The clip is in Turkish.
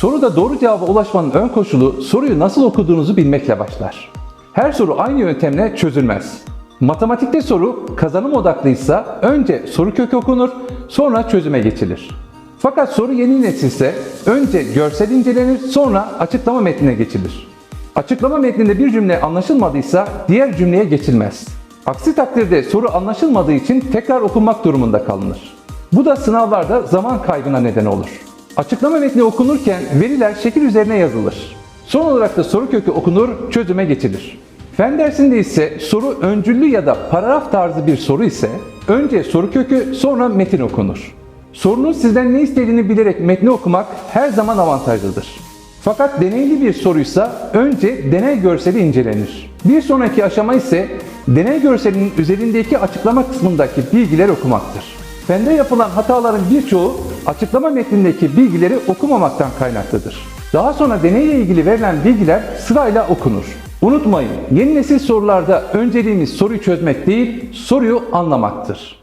Soruda doğru cevaba ulaşmanın ön koşulu soruyu nasıl okuduğunuzu bilmekle başlar. Her soru aynı yöntemle çözülmez. Matematikte soru kazanım odaklıysa önce soru kökü okunur, sonra çözüme geçilir. Fakat soru yeni nesilse önce görsel incelenir, sonra açıklama metnine geçilir. Açıklama metninde bir cümle anlaşılmadıysa diğer cümleye geçilmez. Aksi takdirde soru anlaşılmadığı için tekrar okunmak durumunda kalınır. Bu da sınavlarda zaman kaybına neden olur. Açıklama metni okunurken veriler şekil üzerine yazılır. Son olarak da soru kökü okunur, çözüme geçilir. Fen dersinde ise soru öncüllü ya da paragraf tarzı bir soru ise önce soru kökü sonra metin okunur. Sorunun sizden ne istediğini bilerek metni okumak her zaman avantajlıdır. Fakat deneyli bir soruysa önce deney görseli incelenir. Bir sonraki aşama ise deney görselinin üzerindeki açıklama kısmındaki bilgileri okumaktır. Fende yapılan hataların birçoğu açıklama metnindeki bilgileri okumamaktan kaynaklıdır. Daha sonra deneyle ilgili verilen bilgiler sırayla okunur. Unutmayın, yeni nesil sorularda önceliğimiz soruyu çözmek değil, soruyu anlamaktır.